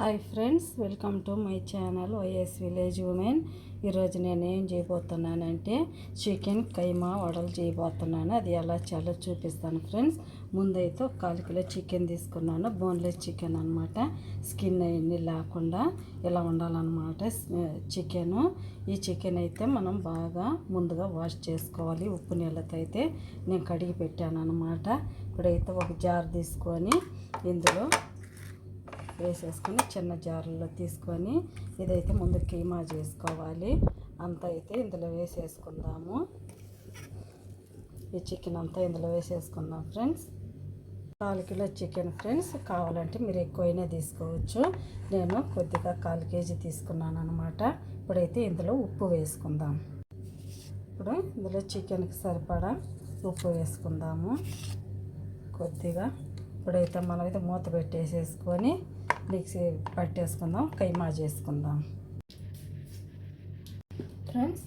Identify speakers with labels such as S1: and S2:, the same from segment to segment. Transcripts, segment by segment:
S1: Hi friends welcome to my channel YS village women. ఈరోజు నేను ఏం చేయబోతున్నానంటే చికెన్ కైమా వడలు చేయబోతున్నాను. అది ఎలా చేయాలో చూపిస్తాను ఫ్రెండ్స్. ముందైతే ఒక కాలు కిలో చికెన్ తీసుకున్నాను. బోన్లెస్ చికెన్ అనమాట స్కిన్ అవన్నీ లేకుండా ఇలా ఉండాలన్నమాట చికెను. ఈ చికెన్ అయితే మనం బాగా ముందుగా వాష్ చేసుకోవాలి. ఉప్పు నీళ్ళతో అయితే నేను కడిగి పెట్టాను అనమాట ఇప్పుడైతే ఒక జార్ తీసుకొని ఇందులో వేసేసుకొని చిన్న జారుల్లో తీసుకొని ఇదైతే ముందు కీమా చేసుకోవాలి. అంతా అయితే ఇందులో వేసేసుకుందాము. ఈ చికెన్ అంతా ఇందులో వేసేసుకుందాం ఫ్రెండ్స్. కాలు కిలో చికెన్ ఫ్రెండ్స్ కావాలంటే మీరు ఎక్కువైనా తీసుకోవచ్చు. నేను కొద్దిగా కాలు కేజీ తీసుకున్నాను అనమాట ఇప్పుడైతే ఇందులో ఉప్పు వేసుకుందాం. ఇప్పుడు ఇందులో చికెన్కి సరిపడా ఉప్పు వేసుకుందాము. కొద్దిగా ఇప్పుడైతే మనమైతే మూత పెట్టేసేసుకొని మిక్సీ పట్టేసుకుందాం కైమా చేసుకుందాం ఫ్రెండ్స్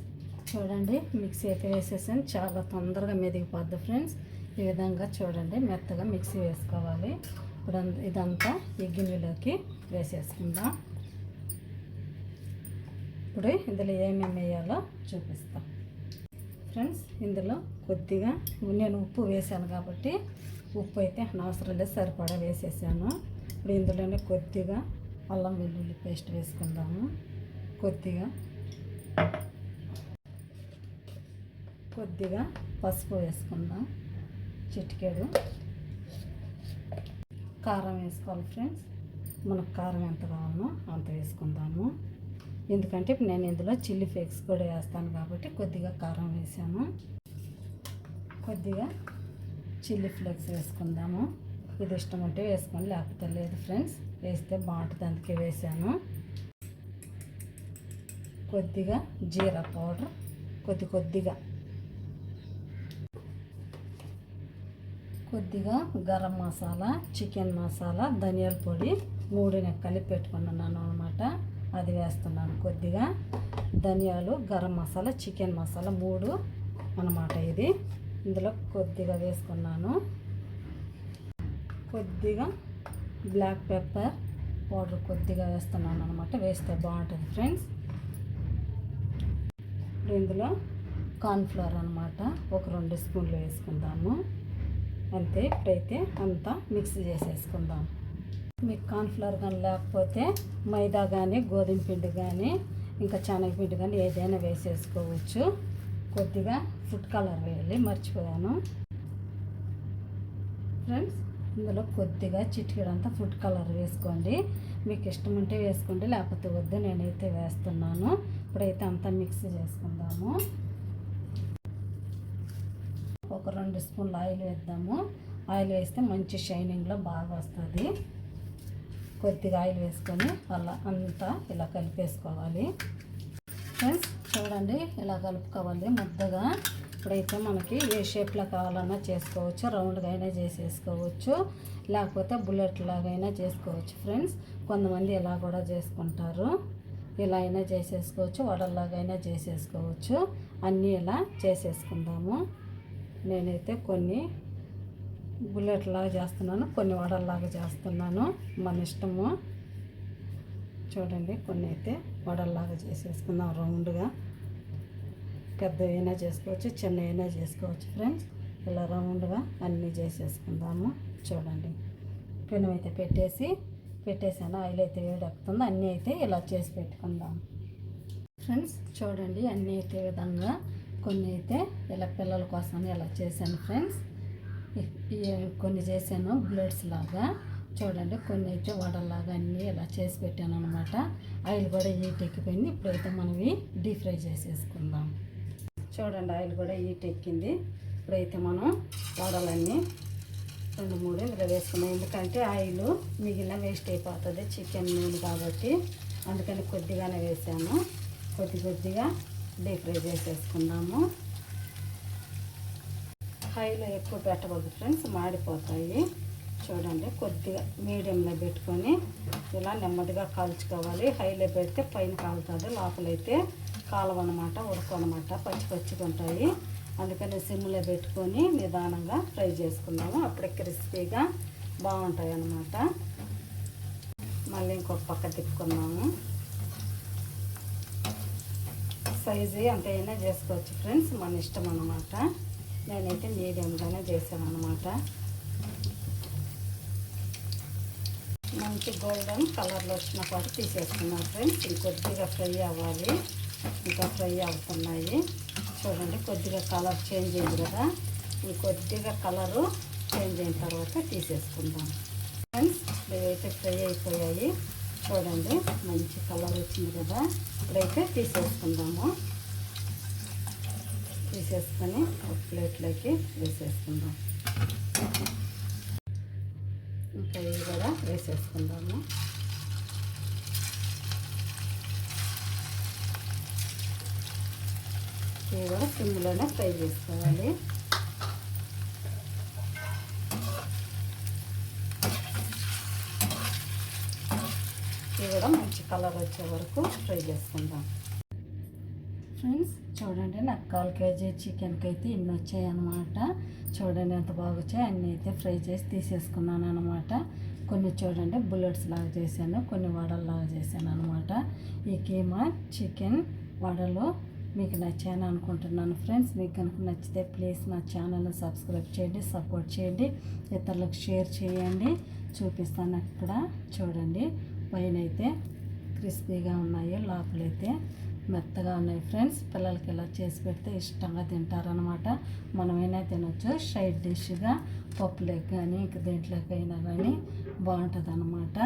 S1: చూడండి మిక్సీ అయితే వేసేసాను. చాలా తొందరగా మెదిగిపోద్ది ఫ్రెండ్స్. ఈ విధంగా చూడండి మెత్తగా మిక్సీ వేసుకోవాలి. ఇప్పుడు ఇదంతా ఈ గిన్నెలోకి వేసేసుకుందాం. ఇప్పుడు ఇందులో ఏమేమి వేయాలో చూపిస్తాం. ఫ్రెండ్స్ ఇందులో కొద్దిగా నేను ఉప్పు వేసాను కాబట్టి ఉప్పు అయితే అవసరం లేదు సరిపడా వేసేసాను. ఇప్పుడు ఇందులోనే కొద్దిగా అల్లం వెల్లుల్లి పేస్ట్ వేసుకుందాము. కొద్దిగా కొద్దిగా పసుపు వేసుకుందాం. చిటికెడు. కారం వేసుకోవాలి ఫ్రెండ్స్. మనకు కారం ఎంత కావాలో అంత వేసుకుందాము. ఎందుకంటే ఇప్పుడు నేను ఇందులో చిల్లీ ఫ్లేక్స్ కూడా వేస్తాను కాబట్టి కొద్దిగా కారం వేసాను. కొద్దిగా చిల్లీ ఫ్లేక్స్ వేసుకుందాము. ఇది ఇష్టం ఉంటే వేసుకోండి లేకపోతే లేదు ఫ్రెండ్స్ వేస్తే బాగుంటుంది అందుకే వేసాను. కొద్దిగా జీరా పౌడర్ కొద్ది కొద్దిగా కొద్దిగా గరం మసాలా చికెన్ మసాలా ధనియాల పొడి మూడు నేను కలిపి పెట్టుకున్నాను అనమాట అది వేస్తున్నాను కొద్దిగా. ధనియాలు గరం మసాలా చికెన్ మసాలా మూడు అనమాట ఇది. ఇందులో కొద్దిగా వేసుకున్నాను. కొద్దిగా బ్లాక్ పెప్పర్ పౌడర్ కొద్దిగా వేస్తున్నాను అనమాట వేస్తే బాగుంటుంది ఫ్రెండ్స్. ఇప్పుడు ఇందులో కార్న్ఫ్లవర్ అనమాట ఒక రెండు స్పూన్లు వేసుకుందాము. అంతే ఇప్పుడైతే అంతా మిక్స్ చేసేసుకుందాం. మీకు కార్న్ఫ్లవర్ కానీ లేకపోతే మైదా కానీ గోధుమ పిండి కానీ ఇంకా శనగపిండి కానీ ఏదైనా వేసేసుకోవచ్చు. కొద్దిగా ఫుడ్ కలర్ వేయాలి మర్చిపోయాను. ఫ్రెండ్స్ ఇందులో కొద్దిగా చిటికెడంతా ఫుడ్ కలర్ వేసుకోండి. మీకు ఇష్టం ఉంటే వేసుకోండి లేకపోతే వద్దు నేనైతే వేస్తున్నాను. ఇప్పుడైతే అంతా మిక్స్ చేసుకుందాము. ఒక రెండు స్పూన్లు ఆయిల్ వేద్దాము. ఆయిల్ వేస్తే మంచి షైనింగ్లో బాగా వస్తుంది. కొద్దిగా ఆయిల్ వేసుకొని అలా అంతా ఇలా కలిపేసుకోవాలి. ఫ్రెండ్స్ చూడండి ఇలా కలుపుకోవాలి. ముద్దగా ఇప్పుడైతే మనకి ఏ షేప్లో కావాలన్నా చేసుకోవచ్చు రౌండ్గా అయినా చేసేసుకోవచ్చు లేకపోతే బుల్లెట్ లాగైనా చేసుకోవచ్చు ఫ్రెండ్స్ కొంతమంది ఇలా కూడా చేసుకుంటారు. ఇలా అయినా చేసేసుకోవచ్చు వడల్లాగైనా చేసేసుకోవచ్చు. అన్నీ ఇలా చేసేసుకుందాము. నేనైతే కొన్ని బుల్లెట్ లాగా చేస్తున్నాను కొన్ని వడల్లాగా చేస్తున్నాను. మన ఇష్టము. చూడండి కొన్ని అయితే వడల్లాగా చేసేసుకుందాం రౌండ్గా పెద్ద అయినా చేసుకోవచ్చు చిన్న అయినా చేసుకోవచ్చు ఫ్రెండ్స్ ఇలా రౌండ్గా అన్నీ చేసేసుకుందాము. చూడండి. పెనం అయితే పెట్టేసి పెట్టేసాను. ఆయిల్ అయితే వేడెక్కుతుంది. అన్నీ అయితే ఇలా చేసి పెట్టుకుందాం. ఫ్రెండ్స్ చూడండి. అన్నీ అయితే విధంగా కొన్ని అయితే ఇలా పిల్లల కోసం ఇలా చేశాను ఫ్రెండ్స్ కొన్ని చేశాను బ్లడ్స్ లాగా. చూడండి. కొన్ని అయితే వడలాగా అన్నీ ఇలా చేసి పెట్టాను అనమాట ఆయిల్ కూడా హీట్ ఎక్కిపోయింది. ఇప్పుడైతే మనవి డీప్ ఫ్రై చేసేసుకుందాం. చూడండి ఆయిల్ కూడా హీట్ ఎక్కింది. ఇప్పుడైతే మనం వడలన్నీ రెండు మూడు ఇందులో వేసుకున్నాం ఎందుకంటే ఆయిల్ మిగిలిన వేస్ట్ అయిపోతుంది చికెన్ నూనె కాబట్టి. అందుకని కొద్దిగానే వేసాము కొద్ది కొద్దిగా డీప్ ఫ్రై చేసేసుకున్నాము హైలో ఎక్కువ పెట్టకూడదు ఫ్రెండ్స్ మాడిపోతాయి. చూడండి కొద్దిగా మీడియంలో పెట్టుకొని ఇలా నెమ్మదిగా కాల్చుకోవాలి. హైలో పెడితే పైన కాలుతుంది లోపలైతే కాలవన్నమాట ఉడకనమాట పచ్చి పచ్చిగా ఉంటాయి. అందుకని సిమ్లో పెట్టుకొని నిదానంగా ఫ్రై చేసుకున్నాము అప్పుడే క్రిస్పీగా బాగుంటాయి అన్నమాట. మళ్ళీ ఇంకొక పక్క తిప్పుకున్నాము సైజు ఎంత అయినా చేసుకోవచ్చు ఫ్రెండ్స్ మన ఇష్టం అన్నమాట. నేనైతే మీడియంగానే చేశాను అనమాట మంచి గోల్డెన్ కలర్లో వచ్చిన పాటు తీసేసుకున్నాను ఫ్రెండ్స్. ఇంకొద్దిగా ఫ్రై అవ్వాలి. ఇంకా ఫ్రై అవుతున్నాయి. చూడండి కొద్దిగా కలర్ చేంజ్ అయింది కదా. ఇంకొద్దిగా కలరు చేంజ్ అయిన తర్వాత తీసేసుకుందాం. ఫ్రెండ్స్ ఇవైతే ఫ్రై అయిపోయాయి. చూడండి మంచి కలర్ వచ్చింది కదా. ఇప్పుడైతే తీసేసుకుందాము. తీసేసుకొని ఒక ప్లేట్లోకి వేసేసుకుందాం. ఇంకా ఇవి కూడా వేసేసుకుందాము. ఇవి కూడా సిమ్లోనే ఫ్రై చేసుకోవాలి. ఇవి కూడా మంచి కలర్ వచ్చే వరకు ఫ్రై చేసుకుందాం. ఫ్రెండ్స్ చూడండి నాకు కాల్ కేజీ చికెన్కి అయితే ఇన్ని వచ్చాయి అనమాట చూడండి ఎంత బాగా వచ్చాయి. అన్నీ అయితే ఫ్రై చేసి తీసేసుకున్నాను అనమాట కొన్ని చూడండి బుల్లెట్స్ లాగా చేశాను కొన్ని వడల్లాగా చేశాను అనమాట ఈ కీమా చికెన్ వడలు మీకు నచ్చాను అనుకుంటున్నాను ఫ్రెండ్స్. మీకు కనుక నచ్చితే ప్లీజ్ నా ఛానల్ని సబ్స్క్రైబ్ చేయండి సపోర్ట్ చేయండి ఇతరులకు షేర్ చేయండి. చూపిస్తాను అక్కడ చూడండి. పైన అయితే క్రిస్పీగా ఉన్నాయి లోపలైతే మెత్తగా ఉన్నాయి ఫ్రెండ్స్. పిల్లలకి ఇలా చేసి పెడితే ఇష్టంగా తింటారనమాట మనమైనా తినొచ్చు. సైడ్ డిష్గా పప్పులోకి కానీ ఇంక దేంట్లోకైనా కానీ బాగుంటుంది అనమాట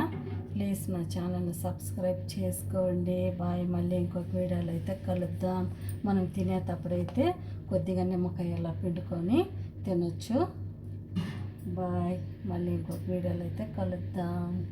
S1: ప్లీజ్ నా ఛానల్ని సబ్స్క్రైబ్ చేసుకోండి. బాయ్. మళ్ళీ ఇంకొక వీడియోలో అయితే కలుద్దాం. మనం తినేటప్పుడైతే కొద్దిగా నిమ్మకాయ ఇలా పిండుకొని తినొచ్చు. బాయ్. మళ్ళీ ఇంకొక వీడియోలో అయితే కలుద్దాం.